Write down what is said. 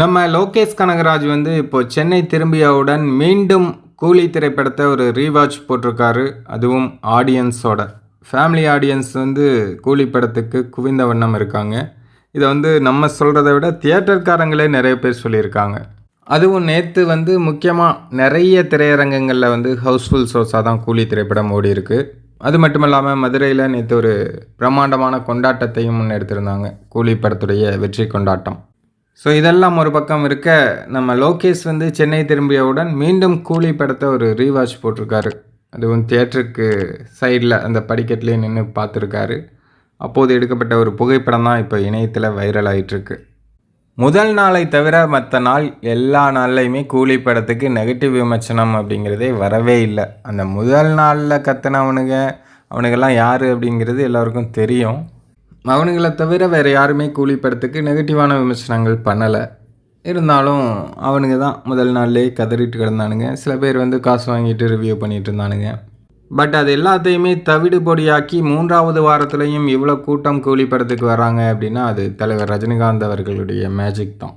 நம்ம லோகேஷ் கனகராஜ் வந்து இப்போ சென்னை திரும்பியவுடன் மீண்டும் கூலி திரைப்படத்தை ஒரு ரீவாட்ச் போட்டிருக்காரு. அதுவும் ஆடியன்ஸோட ஃபேமிலி ஆடியன்ஸ் வந்து கூலி படத்துக்கு குவிந்த வண்ணம் இருக்காங்க. இதை வந்து நம்ம சொல்கிறத விட தியேட்டர்காரங்களே நிறைய பேர் சொல்லியிருக்காங்க. அதுவும் நேற்று வந்து முக்கியமாக நிறைய திரையரங்கங்களில் வந்து ஹவுஸ்ஃபுல் ஷோஸாக தான் கூலி திரைப்படம் ஓடி இருக்கு அது மட்டும் இல்லாமல் மதுரையில் நேற்று ஒரு பிரம்மாண்டமான கொண்டாட்டத்தையும் முன்னெடுத்திருந்தாங்க. கூலி படத்துடைய வெற்றி கொண்டாட்டம். ஸோ இதெல்லாம் ஒரு பக்கம் இருக்க நம்ம லோகேஷ் வந்து சென்னை திரும்பியவுடன் மீண்டும் கூலி படத்தை ஒரு ரீவாச் போட்டிருக்காரு. அதுவும் தியேட்டருக்கு சைடில் அந்த படிக்கட்டிலே நின்று பார்த்துருக்காரு. அப்போது எடுக்கப்பட்ட ஒரு புகைப்படம் தான் இப்போ இணையத்தில் வைரல் ஆயிட்டிருக்கு. முதல் நாளை தவிர மற்ற நாள் எல்லா நாள்லையுமே கூலி படத்துக்கு நெகட்டிவ் விமர்சனம் அப்படிங்கிறதே வரவே இல்லை. அந்த முதல் நாளில் கத்துனவனுங்க அவனுக்கெல்லாம் யார் அப்படிங்கிறது எல்லாருக்கும் தெரியும். அவனுங்களை தவிர வேறு யாருமே கூலி படத்துக்கு நெகட்டிவான விமர்சனங்கள் பண்ணலை. இருந்தாலும் அவனுங்க தான் முதல் நாள்லேயே கதறிட்டு கிடந்தானுங்க. சில பேர் வந்து காசு வாங்கிட்டு ரிவ்யூ பண்ணிட்டு இருந்தானுங்க. பட் அது எல்லாத்தையுமே தவிடு பொடியாக்கி மூன்றாவது வாரத்துலேயும் இவ்வளோ கூட்டம் கூலி படத்துக்கு வராங்க அப்படின்னா அது தலைவர் ரஜினிகாந்த் அவர்களுடைய மேஜிக் தான்.